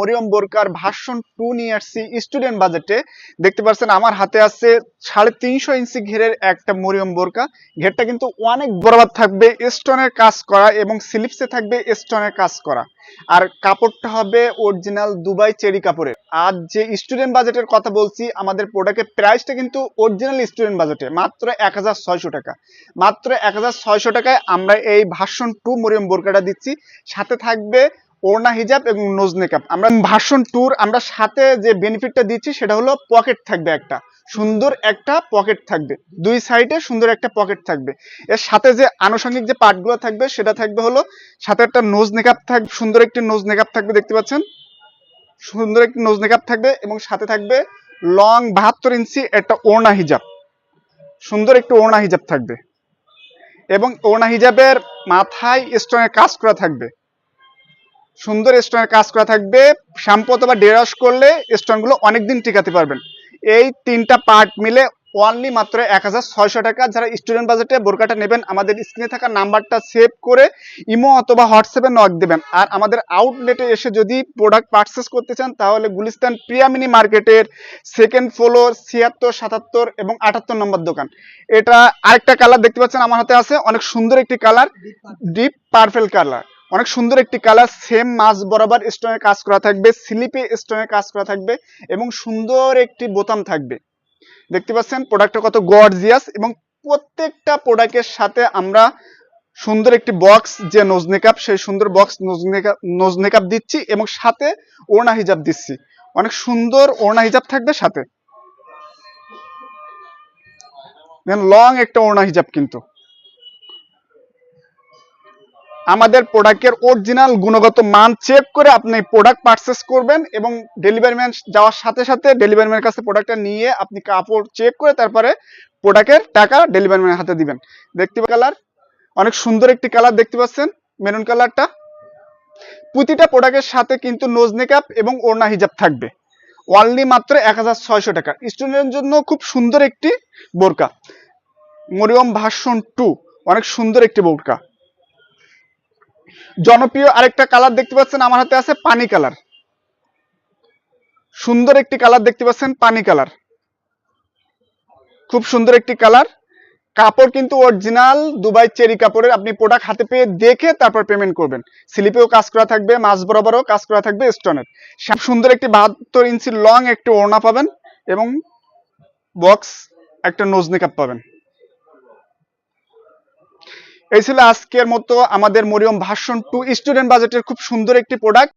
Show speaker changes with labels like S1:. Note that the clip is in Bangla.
S1: মরিয়ম বোরকার ভার্সন টু নিয়ে আসছি স্টুডেন্ট বাজেটে দেখতে পাচ্ছেন আমার হাতে আছে সাড়ে তিনশো ইঞ্চি ঘেরের একটা মরিয়ম বোরকা। ঘেরটা কিন্তু অনেক বরবাদ থাকবে স্টোনের কাজ করা এবং স্লিপসে থাকবে স্টোনের কাজ করা। আর কাপড়টা হবে অরিজিনাল দুবাই চেরি কাপড়ের। আর যে স্টুডেন্ট বাজেটের কথা বলছি, আমাদের প্রোডাক্টের প্রাইসটা কিন্তু অরিজিনাল স্টুডেন্ট বাজেটে মাত্র এক হাজার ছয়শো টাকা। মাত্র এক হাজার ছয়শো টাকায় আমরা এই ভার্সন টু মরিয়ম বোরকাটা দিচ্ছি। সাথে থাকবে ওড়না হিজাব এবং নোজ মেকআপ আমরা ভার্সন টুর আমরা সাথে যে বেনিফিটটা দিচ্ছি সেটা হলো পকেট থাকবে একটা। সুন্দর একটা পকেট থাকবে। দুই সাইডে সুন্দর একটা পকেট থাকবে। এর সাথে যে আনুষঙ্গিক যে পার্টগুলো থাকবে, সেটা থাকবে হলো সাথে একটা নোজ মেকআপ থাকবে সুন্দর একটি নোজ মেকআপ থাকবে, দেখতে পাচ্ছেন? সুন্দর একটি নোজ মেকআপ থাকবে এবং সাথে থাকবে লং বাহাত্তর ইঞ্চি একটা ওড়না হিজাব। সুন্দর একটি ওড়না হিজাব থাকবে। এবং ওড়না হিজাবের মাথায় স্টোনের কাজ করা থাকবে। সুন্দর স্টোনের কাজ করা থাকবে। শ্যাম্পু অথবা ডেরাস করলে স্টোনগুলো অনেকদিন টিকাতে পারবেন। এই তিনটা পার্ট মিলে অনলি মাত্র এক হাজার ছয়শো টাকা। যারা স্টুডেন্ট বাজেটে বোরকাটা নেবেন, আমাদের স্ক্রিনে থাকা নাম্বারটা সেভ করে ইমো অথবা হোয়াটসঅ্যাপে নক দেবেন। আর আমাদের আউটলেটে এসে যদি প্রোডাক্ট পারচেস করতে চান, তাহলে গুলিস্তান প্রিয়ামিনি মার্কেটের সেকেন্ড ফ্লোর ছিয়াত্তর, সাতাত্তর এবং আটাত্তর নম্বর দোকান। এটা আরেকটা কালার দেখতে পাচ্ছেন, আমার হাতে আছে। অনেক সুন্দর একটি কালার ডিপ পার্পেল কালার অনেক সুন্দর একটি কালার সেম মাছ বরাবর স্টোনের কাজ করা থাকবে স্লিপে স্টোনের কাজ করা থাকবে এবং সুন্দর একটি বোতাম থাকবে। দেখতে পাচ্ছেন প্রোডাক্টটা কত গর্জিয়াস এবং প্রত্যেকটা প্রোডাক্টের সাথে আমরা সুন্দর একটি বক্স যে নোজ মেকআপ সেই সুন্দর বক্স নোজ মেকআপ দিচ্ছি এবং সাথে ওড়না হিজাব দিচ্ছি। অনেক সুন্দর ওড়না হিজাব থাকবে সাথে। লং একটা ওড়না হিজাব কিন্তু। আমাদের প্রোডাক্টের অরিজিনাল গুণগত মান চেক করে আপনি প্রোডাক্ট পারচেস করবেন এবং ডেলিভারি ম্যান যাওয়ার সাথে সাথে ডেলিভারি ম্যানের কাছে প্রোডাক্টটা নিয়ে আপনি কাপড় চেক করে তারপরে প্রোডাক্টের টাকা ডেলিভারি ম্যানের হাতে দিবেন। দেখতে কালার অনেক সুন্দর একটি কালার দেখতে পাচ্ছেন মেরুন কালারটা প্রতিটা প্রোডাক্টের সাথে কিন্তু নোজ মেকআপ এবং ওড়না হিজাব থাকবে। অনলি মাত্র এক হাজার ছয়শো টাকা। স্টুডেন্টের জন্য খুব সুন্দর একটি বোরকা। মরিয়ম ভার্সন টু অনেক সুন্দর একটি বোরকা। জনপ্রিয় আরেকটা কালার দেখতে পাচ্ছেন, আমার হাতে আছে পানি কালার সুন্দর একটি কালার দেখতে পাচ্ছেন, পানি কালার খুব সুন্দর একটি কালার কাপড় কিন্তু অরিজিনাল দুবাই চেরি কাপড়ের, আপনি প্রোডাক্ট হাতে পেয়ে দেখে তারপর পেমেন্ট করবেন। স্লিপেও কাজ করা থাকবে, মাছ বরাবরও কাজ করা থাকবে স্টোনের সুন্দর একটি বাহাত্তর ইঞ্চি লং একটি ওড়না পাবেন এবং বক্স একটা নোজ মেকআপ পাবেন। এই ছিল আজকের মতো আমাদের মরিয়ম ভাষণ টু স্টুডেন্ট বাজেটের খুব সুন্দর একটি প্রোডাক্ট